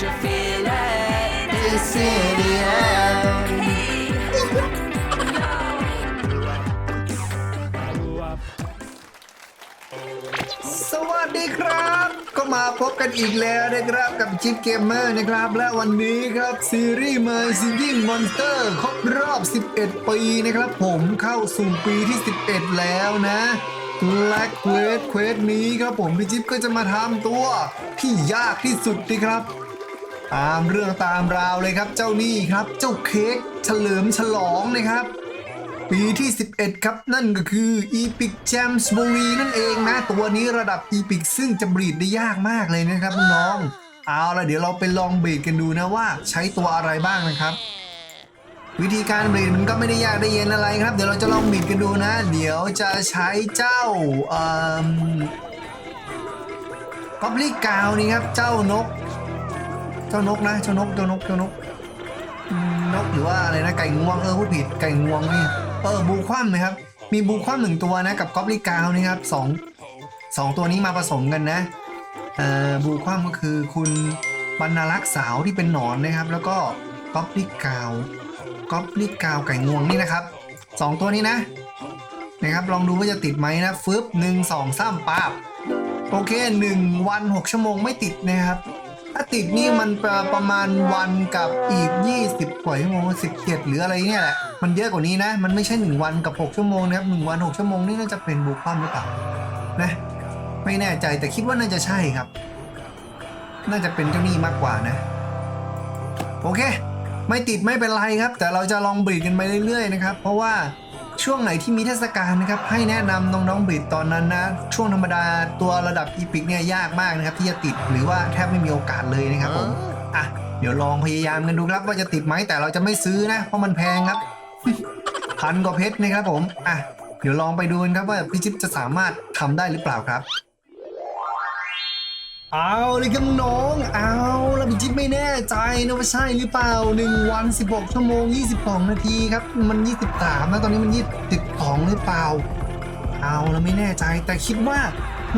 Can't you feel it? This in the air. สวัสดีครับ ก็มาพบกันอีกแล้วนะครับกับจิ๊บเกมเมอร์นะครับ และวันนี้ครับ ซีรีส์ My Singing Monster ครบรอบ 11 ปีนะครับ ผมเข้าสู่ปีที่ 11 แล้วนะและเควสเควสนี้ครับผมพี่จิ๊บก็จะมาทำตัวที่ยากที่สุดนะครับ ตามเรื่องตามราวเลยครับ เจ้านี่ครับ เจ้าเค้กเฉลิมฉลองนะครับ ปีที่ 11 ครับนั่นก็คือ Epic Gems b u r y นั่นเองนะ ตัวนี้ระดับ Epic ซึ่งจะบรีดได้ยากมากเลยนะครับน้องเอาละเดี๋ยวเราไปลองบรีดกันดูนะว่าใช้ตัวอะไรบ้างนะครับ วิธีการบรีดมันก็ไม่ได้ยากได้เย็นอะไรครับ เดี๋ยวเราจะลองบรีดกันดูนะ เดี๋ยวจะใช้เจ้าเอ่อกอบลิกาวนี่ครับเจ้านก เจ้านกนะเจ้านกเจ้านกเจ้านกนกหรือว่าอะไรนะไก่งวงเออพูดผิดไก่งวงนี่เออบูคว่ำนะครับ มีบูคว่ำหนึ่งตัวนะกับก๊อบลิกาวนี่ครับสองสองตัวนี้มาผสมกันนะเอ่อบูคว่ำก็คือคุณบรรณารักษ์สาวที่เป็นหนอนนะครับ แล้วก็ก๊อบลิกาวก๊อบลิกาวไก่งวงนี่นะครับสองตัวนี้นะนะครับลองดูว่าจะติดไหมนะฟึบหนึ่งสองสามปั๊บโอเคหนึ่งวันหกชั่วโมงไม่ติดนะครับ ถ้าติดนี่มันประประมาณวันกับอีก 20กว่าชั่วโมง17 หรืออะไรเนี่ยแหละ มันเยอะกว่านี้นะ มันไม่ใช่ 1 วันกับ 6 ชั่วโมงนะครับ1วัน 6 ชั่วโมงนี่น่าจะเป็นบุกปั้มหรือเปล่านะไม่แน่ใจแต่คิดว่าน่าจะใช่ครับ น่าจะเป็นเจ้านี่มากกว่านะ โอเค ไม่ติดไม่เป็นไรครับ แต่เราจะลองบีดกันไปเรื่อยๆนะครับ เพราะว่า ช่วงไหนที่มีเทศกาลนะครับให้แนะนำน้องๆบรีดตอนนั้นนะช่วงธรรมดาตัวระดับอีพิกเนี่ยยากมากนะครับที่จะติดหรือว่าแทบไม่มีโอกาสเลยนะครับผมอะเดี๋ยวลองพยายามกันดูครับว่าจะติดไหมแต่เราจะไม่ซื้อนะ เพราะมันแพงครับพันกว่าเพชรนะครับผมอะเดี๋ยวลองไปดูกันครับว่าพี่จิ๊บจะสามารถทำได้หรือเปล่าครับ เอาเลยครับน้อง เอาแล้วพี่จิ๊บไม่แน่ใจนะว่าใช่หรือเปล่า 1 วัน 16 ชั่วโมง 22 นาทีครับ มัน 23นะตอนนี้มัน22หรือเปล่า เอาแล้วไม่แน่ใจแต่คิดว่า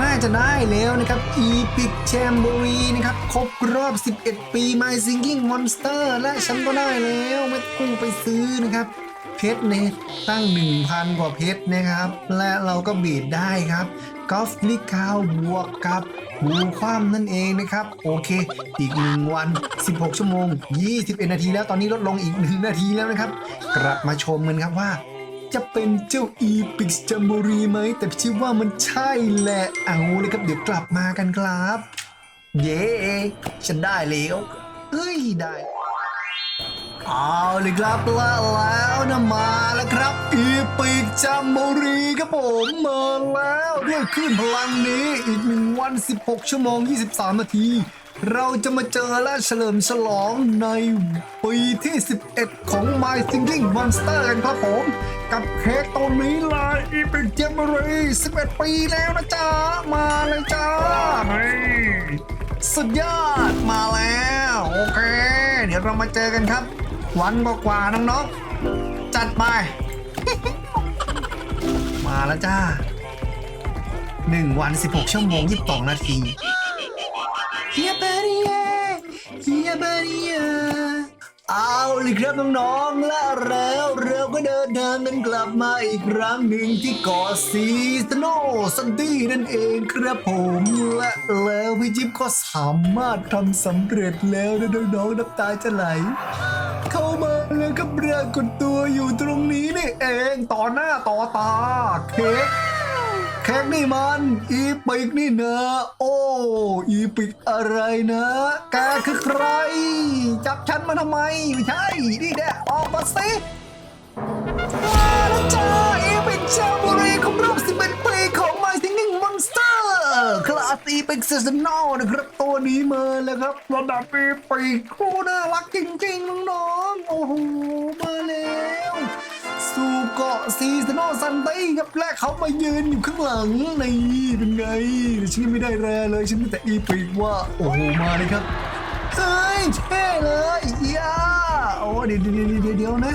น่าจะได้แล้วนะครับ Epic Jamboree นะครับ ครบรอบ 11 ปี My Singing Monster และฉันก็ได้แล้วไม่ต้องไปซื้อนะครับ เพชรเนี่ตั้ง 1,000 กว่าเพชรนะครับ และเราก็บีดได้ครับกอล์ฟลิกาวบวกกับบูความนั่นเองนะครับ โอเค อีก 1 วัน 16 ชั่วโมง 21 นาทีแล้วตอนนี้ลดลงอีก 1 นาทีแล้วนะครับ กลับมาชมกันครับว่าจะเป็นเจ้า Epic Jamboree ไหม แต่พี่ชิดว่ามันใช่แหละเอาเลยครับ เดี๋ยวกลับมากันครับ เย้ฉันได้แล้วเฮ้ยได้ เอาเลยครับและแล้วนะมาแล้วครับ อีปิกจัมโบรีครับผมมาแล้วด้วยคลื่นพลังนี้อีกหนึ่งวัน 16 ชั่วโมง 23 นาที เราจะมาเจอและเฉลิมฉลองในปีที่ 11 ของ My Singing Monster กันครับผม กับเค้กตัวนี้เลยอีปิกจัมโบรี 11 ปีแล้วนะจ๊ะ มาเลยจ้านี่สุดยอดมาแล้ว โอเค เดี๋ยวเรามาเจอกันครับ วันกว่าๆน้องๆจัดไป มาแล้วจ้า1วัน 16 ชั่วโมง 22 นาทีเฮียเบรียเฮียเบรียเอาเลยครับน้องๆและแล้วเรา ก็เดินทางกันกลับมาอีกครั้งหนึ่งที่เกาะซีสโนซันตี้นั่นเองครับผมและแล้วพี่จิ๊บก็สามารถทำสำเร็จแล้วนะน้องๆน้ำตาจะไหล เข้ามาแล้วก็ปรากฏตัวอยู่ตรงนี้นี่เองต่อหน้าต่อตาเค้กเค้กนี่มันอีปิกนี่นะ โอ้อีปิกอะไรนะแกคือใคร จับฉันมาทำไม ไม่ใช่ นี่แน่ออกมาสิ มาแล้วจ้าอีปิกชาบุรีครบรอบ11ปีของ My Singing Monster คลาสอีปิกซีซันอลนะครับ ตัวนี้มาแล้วครับระดับอีปิกโคตรน่ารักจริงๆ น้องๆ โอ้โห มาแล้วสู่เกาะซีซโนอลซันตี้ครับและเขามายืนอยู่ข้างหลังนี่เป็นไงฉันไม่ได้แรเลยฉันแต่อีปีว่า โอ้โห มาเลยครับ เฮ้ยเท่เลยย่าโอ้เดี๋ยวเดี๋ยวเดี๋ยวเดี๋ยวนะ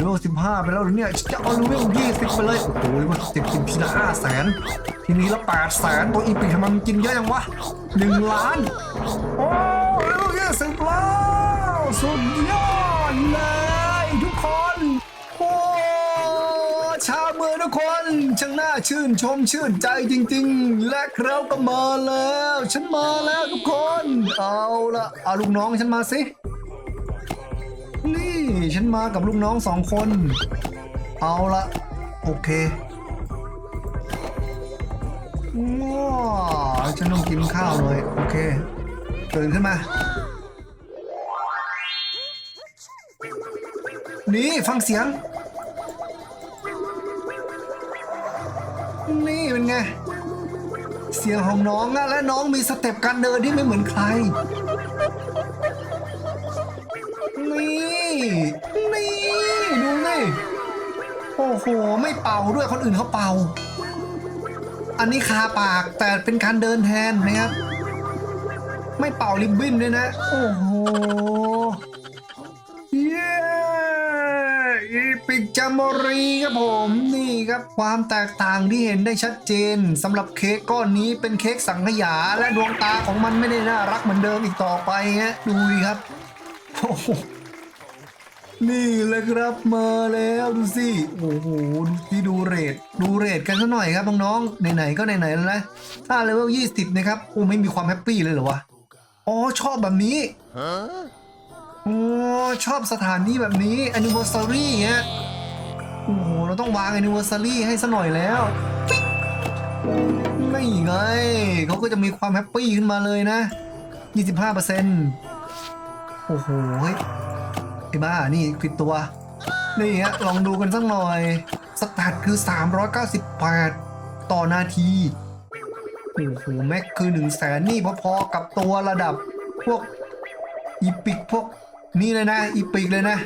เลเวลสิบห้าไปแล้วเหรอเนี่ยจะเอาเลเวลยี่สิบไปเลยโอ้โหว่าสิบกินทีละห้าแสนทีนี้ละแปดแสนตัวอีปีทำไมมันกินเยอะจังวะหนึ่งล้านโอ้เลเวลยี่สิบแล้วสุดยอดเลยทุกคนโอ้ชาวเมืองทุกคนช่างน่าชื่นชมชื่นใจจริง ๆ และเราก็มาแล้ว ฉันมาแล้วทุกคน เอาละเอาลูกน้องฉันมาสิ ฉันมากับลูกน้องสองคน เอาละโอเคง้อฉันต้องกินข้าวเลย โอเคตื่นขึ้นมา นี่ฟังเสียง นี่เป็นไง เสียงของน้องอะและน้องมีสเต็ปการเดินที่ไม่เหมือนใคร นี่ นี่ ดูนี่โอ้โห ไม่เป่าด้วยคนอื่นเขาเป่า อันนี้คาปากแต่เป็นการเดินแทนนะครับ ไม่เป่าริบบิ้นด้วยนะ โอ้โห เย้อีปิกจามอรีครับผมนี่ครับความแตกต่างที่เห็นได้ชัดเจนสำหรับเค้กก้อนนี้เป็นเค้กสังขยาและดวงตาของมันไม่ได้น่ารักเหมือนเดิมอีกต่อไปฮะดูดิครับ นี่เลยครับมาแล้วดูสิโอ้โหดูที่ดูเรทดูเรทกันซะหน่อยครับน้องๆไหนๆก็ไหนๆแล้วนะถ้าเลเวล20นะครับโอ้ไม่มีความแฮปปี้เลยเหรอวะอ๋อชอบแบบนี้โอ้ชอบสถานที่แบบนี้ anniversary ฮะโอ้โหเราต้องวาง anniversary ให้ซะหน่อยแล้วไม่ไงเขาก็จะมีความแฮปปี้ขึ้นมาเลยนะ 25% โอ้โหไอ้บ้านี่คลิปตัว นี่ฮะลองดูกันสักหน่อย สตาร์ทคือ 398 ต่อนาทีโอ้โหแม็กคือ 1 0 0 0 0แสนนี่พอๆกับตัวระดับพวกอีปิกพวกนี่เลยนะ อีปิกเลยนะ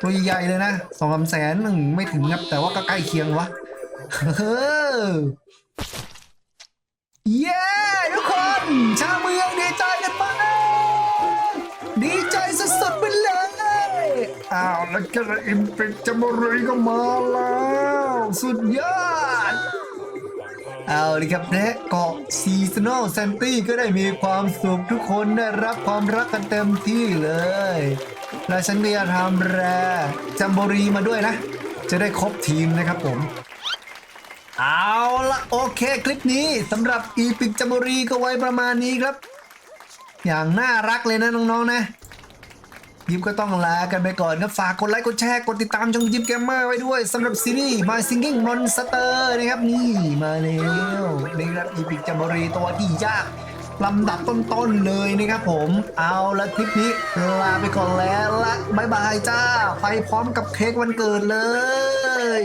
ตัวใหญ่ๆเลยนะสองสามแสนหนึ่งไม่ถึงครับแต่ว่าก็ใกล้เคียงวะเฮ้อเย้ทุกคน ชาวเมืองดี อ้าวแล้วก็อิมปิกจามรีก็มาแล้ว สุดยอด เอาเลยครับและเกาะซีซันอลแซนตี้ก็ได้มีความสุขทุกคนได้รับความรักกันเต็มที่เลย และฉันก็จะทำแรจัมโบรีมาด้วยนะ จะได้ครบทีมนะครับผมเอาละโอเคคลิปนี้สำหรับอีพิกจัมโบรีก็ไว้ประมาณนี้ครับ อย่างน่ารักเลยนะน้องๆนะ ยิมก็ต้องลากันไปก่อนครับฝากกดไลค์กดแชร์กดติดตามช่องยิมเกมเมอร์ไว้ด้วยสำหรับซีรีส์ My Singing Monster นะครับ นี่มาแล้วนี่ครับอีพิกจัมบรีตัวที่ยากลำดับต้นๆเลยนะครับผม เอาละคลิปนี้ลาไปก่อนแล้วละบายบายจ้า ไปพร้อมกับเค้กวันเกิดเลย